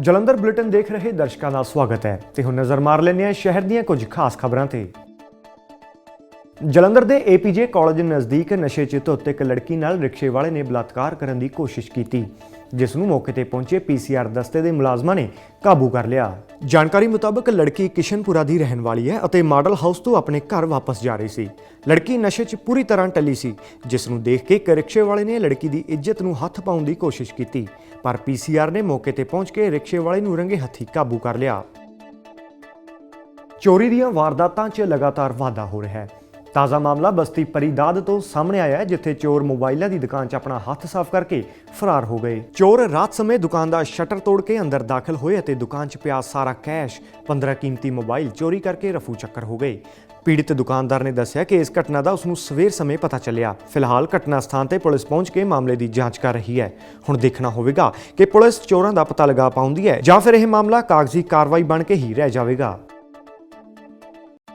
Jalandhar bulletin ਦੇਖ ਰਹੇ ਦਰਸ਼ਕਾਂ ਦਾ ਸਵਾਗਤ ਹੈ ਤੇ ਹੁਣ ਨਜ਼ਰ ਮਾਰ ਲੈਂਦੇ ਹਾਂ ਸ਼ਹਿਰ ਦੀਆਂ ਕੁਝ ਖਾਸ ਖਬਰਾਂ ਤੇ। ਜਲੰਧਰ ਦੇ ਏਪੀਜੇ ਕਾਲਜ ਨਜ਼ਦੀਕ ਨਸ਼ੇ 'ਚ ਧੁੱਤ ਇੱਕ ਲੜਕੀ ਨਾਲ ਰਿਕਸ਼ੇ ਵਾਲੇ ਨੇ ਬਲਾਤਕਾਰ ਕਰਨ ਦੀ ਕੋਸ਼ਿਸ਼ ਕੀਤੀ। ਜਿਸ ਨੂੰ ਮੌਕੇ ਤੇ ਪਹੁੰਚੇ ਪੀਸੀਆਰ ਦਸਤੇ ਦੇ ਮੁਲਾਜ਼ਮਾਂ ਨੇ ਕਾਬੂ ਕਰ ਲਿਆ। ਜਾਣਕਾਰੀ ਮੁਤਾਬਕ ਲੜਕੀ ਕਿਸ਼ਨਪੁਰਾ ਦੀ ਰਹਿਣ ਵਾਲੀ ਹੈ ਅਤੇ ਮਾਡਲ ਹਾਊਸ ਤੋਂ ਆਪਣੇ ਘਰ ਵਾਪਸ ਜਾ ਰਹੀ ਸੀ। ਲੜਕੀ ਨਸ਼ੇ 'ਚ ਪੂਰੀ ਤਰ੍ਹਾਂ ਟੱਲੀ ਸੀ ਜਿਸ ਨੂੰ ਦੇਖ ਕੇ ਇੱਕ ਰਿਕਸ਼ੇ ਵਾਲੇ ਨੇ ਲੜਕੀ ਦੀ ਇੱਜ਼ਤ ਨੂੰ ਹੱਥ ਪਾਉਣ ਦੀ ਕੋਸ਼ਿਸ਼ ਕੀਤੀ, ਪਰ ਪੀਸੀਆਰ ਨੇ ਮੌਕੇ ਤੇ ਪਹੁੰਚ ਕੇ ਰਿਕਸ਼ੇ ਵਾਲੇ ਨੂੰ ਰੰਗੇ ਹੱਥੀ ਕਾਬੂ ਕਰ ਲਿਆ। ਚੋਰੀ ਦੀਆਂ ਵਾਰਦਾਤਾਂ 'ਚ ਲਗਾਤਾਰ ਵਾਧਾ ਹੋ ਰਿਹਾ ਹੈ। ਤਾਜ਼ਾ ਮਾਮਲਾ ਬਸਤੀ ਪਰੀਦਾਦ ਤੋਂ ਸਾਹਮਣੇ ਆਇਆ ਹੈ, ਜਿੱਥੇ ਚੋਰ ਮੋਬਾਈਲਾਂ ਦੀ ਦੁਕਾਨ 'ਚ ਆਪਣਾ ਹੱਥ ਸਾਫ਼ ਕਰਕੇ ਫਰਾਰ ਹੋ ਗਏ। ਚੋਰ ਰਾਤ ਸਮੇਂ ਦੁਕਾਨ ਦਾ ਸ਼ਟਰ ਤੋੜ ਕੇ ਅੰਦਰ ਦਾਖਲ ਹੋਏ ਅਤੇ ਦੁਕਾਨ 'ਚ ਪਿਆ ਸਾਰਾ ਕੈਸ਼ 15 ਕੀਮਤੀ ਮੋਬਾਈਲ ਚੋਰੀ ਕਰਕੇ ਰਫੂ ਚੱਕਰ ਹੋ ਗਏ। ਪੀੜਿਤ ਦੁਕਾਨਦਾਰ ਨੇ ਦੱਸਿਆ ਕਿ ਇਸ ਘਟਨਾ ਦਾ ਉਸ ਨੂੰ ਸਵੇਰ ਸਮੇਂ ਪਤਾ ਚੱਲਿਆ। ਫਿਲਹਾਲ ਘਟਨਾ ਸਥਾਨ ਤੇ ਪੁਲਿਸ ਪਹੁੰਚ ਕੇ ਮਾਮਲੇ ਦੀ ਜਾਂਚ ਕਰ ਰਹੀ ਹੈ। ਹੁਣ ਦੇਖਣਾ ਹੋਵੇਗਾ ਕਿ ਪੁਲਿਸ ਚੋਰਾਂ ਦਾ ਪਤਾ ਲਗਾ ਪਾਉਂਦੀ ਹੈ ਜਾਂ ਫਿਰ ਇਹ ਮਾਮਲਾ ਕਾਗਜ਼ੀ ਕਾਰਵਾਈ ਬਣ ਕੇ ਹੀ ਰਹਿ ਜਾਵੇਗਾ।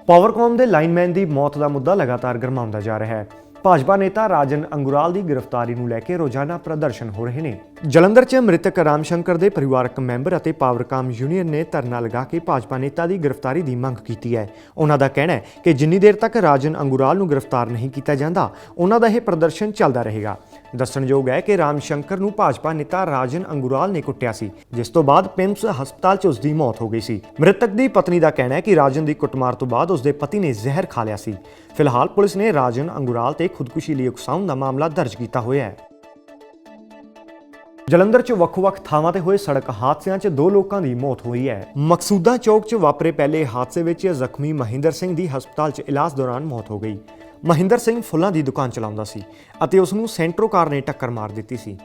ਪਾਵਰਕੌਮ ਦੇ ਲਾਈਨਮੈਨ ਦੀ ਮੌਤ ਦਾ ਮੁੱਦਾ ਲਗਾਤਾਰ ਗਰਮਾਉਂਦਾ ਜਾ ਰਿਹਾ ਹੈ। ਭਾਜਪਾ ਨੇਤਾ ਰਾਜਨ ਅੰਗੁਰਾਲ ਦੀ ਗ੍ਰਿਫਤਾਰੀ ਨੂੰ ਲੈ ਕੇ ਰੋਜ਼ਾਨਾ ਪ੍ਰਦਰਸ਼ਨ ਹੋ ਰਹੇ ਨੇ। ਜਲੰਧਰ 'ਚ ਮ੍ਰਿਤਕ ਰਾਮ ਸ਼ੰਕਰ ਦੇ ਪਰਿਵਾਰਕ ਮੈਂਬਰ ਅਤੇ ਪਾਵਰਕਾਮ ਯੂਨੀਅਨ ਨੇ ਧਰਨਾ ਲਗਾ ਕੇ ਭਾਜਪਾ ਨੇਤਾ ਦੀ ਗ੍ਰਿਫਤਾਰੀ ਦੀ ਮੰਗ ਕੀਤੀ ਹੈ। ਉਹਨਾਂ ਦਾ ਕਹਿਣਾ ਹੈ ਕਿ ਜਿੰਨੀ ਦੇਰ ਤੱਕ ਰਾਜਨ ਅੰਗੁਰਾਲ ਨੂੰ ਗ੍ਰਿਫਤਾਰ ਨਹੀਂ ਕੀਤਾ ਜਾਂਦਾ, ਉਹਨਾਂ ਦਾ ਇਹ ਪ੍ਰਦਰਸ਼ਨ ਚੱਲਦਾ ਰਹੇਗਾ। ਦੱਸਣਯੋਗ ਹੈ ਕਿ ਰਾਮ ਸ਼ੰਕਰ ਨੂੰ ਭਾਜਪਾ ਨੇਤਾ ਰਾਜਨ ਅੰਗੁਰਾਲ ਨੇ ਕੁੱਟਿਆ ਸੀ, ਜਿਸ ਤੋਂ ਬਾਅਦ ਪਿੰਮਸ ਹਸਪਤਾਲ 'ਚ ਉਸ ਦੀ ਮੌਤ ਹੋ ਗਈ ਸੀ। ਮ੍ਰਿਤਕ ਦੀ ਪਤਨੀ ਦਾ ਕਹਿਣਾ ਹੈ ਕਿ ਰਾਜਨ ਦੀ ਕੁੱਟਮਾਰ ਤੋਂ ਬਾਅਦ ਉਸ ਦੇ ਪਤੀ ਨੇ ਜ਼ਹਿਰ ਖਾ ਲਿਆ ਸੀ। ਫਿਲਹਾਲ ਪੁਲਿਸ ਨੇ ਰਾਜਨ ਅੰਗੁਰਾਲ ਤੇ ਖੁਦਕੁਸ਼ੀ ਲਈ ਉਕਸਾਉਣ ਦਾ ਮਾਮਲਾ ਦਰਜ ਕੀਤਾ ਹੋਇਆ ਹੈ। ਜਲੰਧਰ 'ਚ ਵੱਖ-ਵੱਖ ਥਾਵਾਂ ਤੇ ਹੋਏ ਸੜਕ ਹਾਦਸਿਆਂ 'ਚ ਦੋ ਲੋਕਾਂ ਦੀ ਮੌਤ ਹੋਈ ਹੈ। ਮਕਸੂਦਾ ਚੌਕ 'ਚ ਵਾਪਰੇ ਪਹਿਲੇ ਹਾਦਸੇ ਵਿੱਚ ਜ਼ਖਮੀ ਮਹਿੰਦਰ ਸਿੰਘ ਦੀ ਹਸਪਤਾਲ 'ਚ ਇਲਾਜ ਦੌਰਾਨ ਮੌਤ ਹੋ ਗਈ। ਮਹਿੰਦਰ ਸਿੰਘ ਫੁੱਲਾਂ ਦੀ ਦੁਕਾਨ ਚਲਾਉਂਦਾ ਸੀ ਅਤੇ ਉਸ ਨੂੰ ਸੈਂਟਰੋ ਕਾਰ ਨੇ ਟੱਕਰ ਮਾਰ ਦਿੱਤੀ ਸੀ।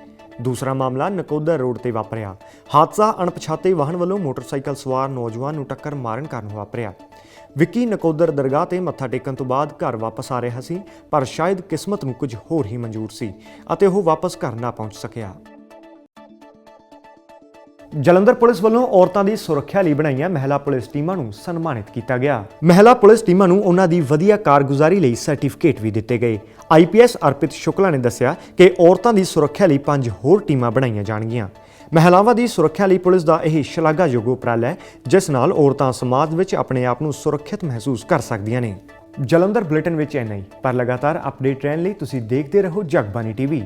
ਦੂਸਰਾ ਮਾਮਲਾ ਨਕੋਦਰ ਰੋਡ ਤੇ ਵਾਪਰਿਆ। ਹਾਦਸਾ ਅਣਪਛਾਤੇ ਵਾਹਨ ਵੱਲੋਂ ਮੋਟਰਸਾਈਕਲ ਸਵਾਰ ਨੌਜਵਾਨ ਨੂੰ ਟੱਕਰ ਮਾਰਨ ਕਾਰਨ ਵਾਪਰਿਆ। ਵਿੱਕੀ ਨਕੋਦਰ ਦਰਗਾਹ ਤੇ ਮੱਥਾ ਟੇਕਣ ਤੋਂ ਬਾਅਦ ਘਰ ਵਾਪਸ ਆ ਰਿਹਾ ਸੀ, ਪਰ ਸ਼ਾਇਦ ਕਿਸਮਤ ਨੂੰ ਕੁਝ ਹੋਰ ਹੀ ਮਨਜ਼ੂਰ ਸੀ ਅਤੇ ਉਹ ਵਾਪਸ ਘਰ ਨਾ ਪਹੁੰਚ ਸਕਿਆ। ਜਲੰਧਰ ਪੁਲਿਸ ਵੱਲੋਂ ਔਰਤਾਂ ਦੀ ਸੁਰੱਖਿਆ ਲਈ ਬਣਾਈਆਂ ਮਹਿਲਾ ਪੁਲਿਸ ਟੀਮਾਂ ਨੂੰ ਸਨਮਾਨਿਤ ਕੀਤਾ ਗਿਆ। ਮਹਿਲਾ ਪੁਲਿਸ ਟੀਮਾਂ ਨੂੰ ਉਹਨਾਂ ਦੀ ਵਧੀਆ ਕਾਰਗੁਜ਼ਾਰੀ ਲਈ ਸਰਟੀਫਿਕੇਟ ਵੀ ਦਿੱਤੇ ਗਏ। ਆਈਪੀਐਸ ਅਰਪਿਤ ਸ਼ੁਕਲਾ ਨੇ ਦੱਸਿਆ ਕਿ ਔਰਤਾਂ ਦੀ ਸੁਰੱਖਿਆ ਲਈ ਪੰਜ ਹੋਰ ਟੀਮਾਂ ਬਣਾਈਆਂ ਜਾਣਗੀਆਂ। ਮਹਿਲਾਵਾਂ ਦੀ ਸੁਰੱਖਿਆ ਲਈ ਪੁਲਿਸ ਦਾ ਇਹ ਸ਼ਲਾਘਾਯੋਗ ਉਪਰਾਲਾ ਹੈ, ਜਿਸ ਨਾਲ ਔਰਤਾਂ ਸਮਾਜ ਵਿੱਚ ਆਪਣੇ ਆਪ ਨੂੰ ਸੁਰੱਖਿਅਤ ਮਹਿਸੂਸ ਕਰ ਸਕਦੀਆਂ ਨੇ। ਜਲੰਧਰ ਬੁਲੇਟਿਨ ਵਿੱਚ ਇੰਨਾ ਹੀ। ਪਰ ਲਗਾਤਾਰ ਅਪਡੇਟ ਰਹਿਣ ਲਈ ਤੁਸੀਂ ਦੇਖਦੇ ਰਹੋ ਜਗਬਾਨੀ ਟੀਵੀ।